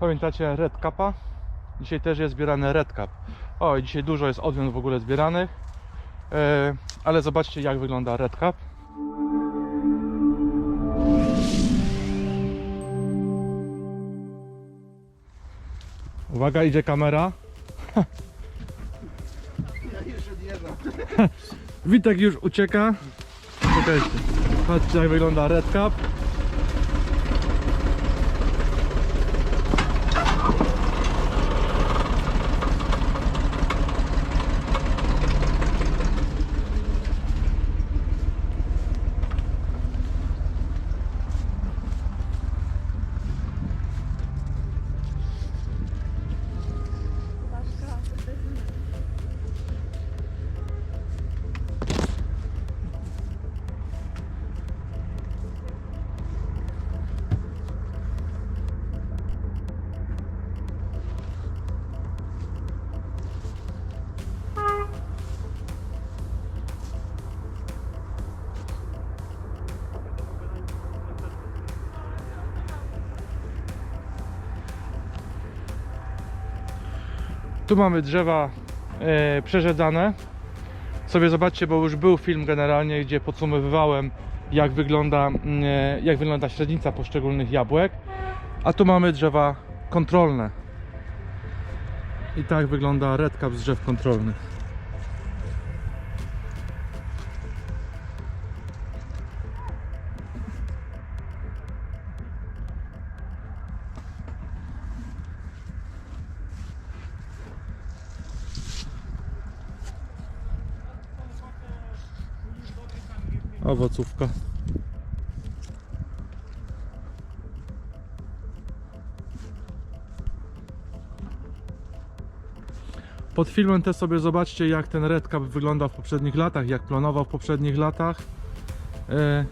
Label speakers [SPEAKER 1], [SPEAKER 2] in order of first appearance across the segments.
[SPEAKER 1] Pamiętacie Red Capa? Dzisiaj też jest zbierany Red Cap. O, dzisiaj dużo jest odmian w ogóle zbieranych. E, ale zobaczcie jak wygląda Red Cap. Uwaga, idzie kamera. Witek już ucieka. Czekajcie. Patrzcie jak wygląda Red Cap. Tu mamy drzewa e, przerzedzane. Sobie zobaczcie, bo już był film generalnie, gdzie podsumowywałem jak wygląda, e, jak wygląda średnica poszczególnych jabłek. A tu mamy drzewa kontrolne. I tak wygląda red cap z drzew kontrolnych. Owocówka. Pod filmem też sobie zobaczcie jak ten Red Cap wygląda w poprzednich latach, jak planował w poprzednich latach. E,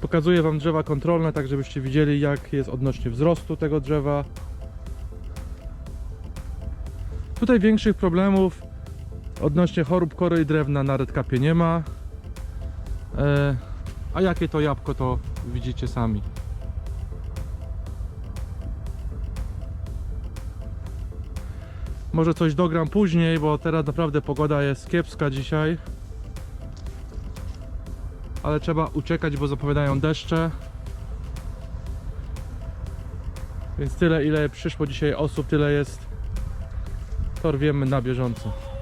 [SPEAKER 1] pokazuję Wam drzewa kontrolne, tak żebyście widzieli jak jest odnośnie wzrostu tego drzewa. Tutaj większych problemów odnośnie chorób kory i drewna na Red Capie nie ma. E, a jakie to jabłko to widzicie sami. Może coś dogram później, bo teraz naprawdę pogoda jest kiepska dzisiaj. Ale trzeba uciekać, bo zapowiadają deszcze. Więc tyle ile przyszło dzisiaj osób, tyle jest. To rwiemy na bieżąco.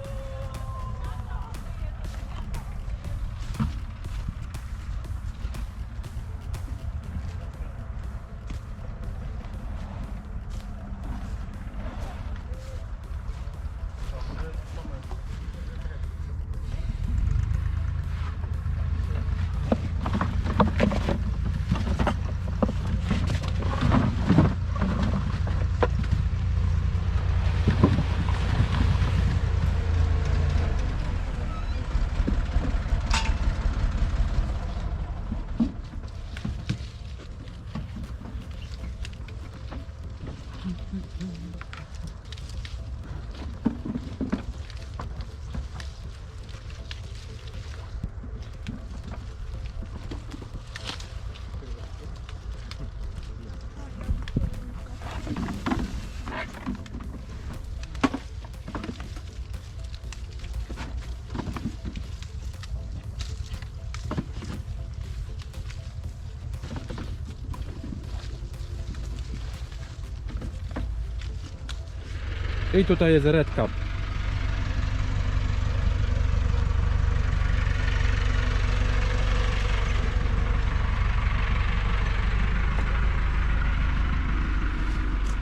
[SPEAKER 1] I tutaj jest Red Cap.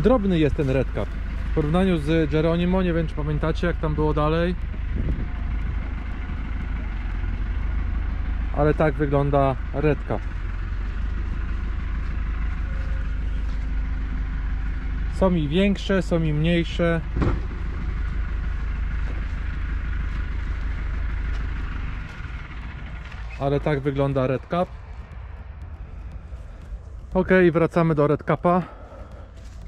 [SPEAKER 1] Drobny jest ten Red Cap. W porównaniu z Geronimo, nie wiem czy pamiętacie jak tam było dalej. Ale tak wygląda Red Cap. Są i większe, są i mniejsze. Ale tak wygląda Red Cap. Ok, wracamy do Red Capa.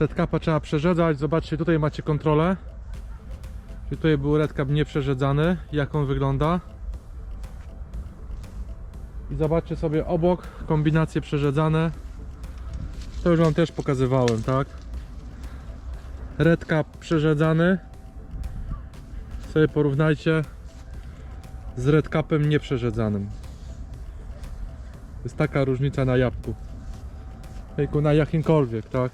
[SPEAKER 1] Red Capa trzeba przerzedzać. Zobaczcie, tutaj macie kontrolę. Czyli Tutaj był Red Cap nieprzerzedzany. Jak on wygląda. I zobaczcie sobie obok kombinacje przerzedzane. To już Wam też pokazywałem, tak? Red Cup przerzedzany. Sobie porównajcie z Red Cupem nieprzerzedanym. Jest taka różnica na jabłku. Ejku, na jakimkolwiek, tak?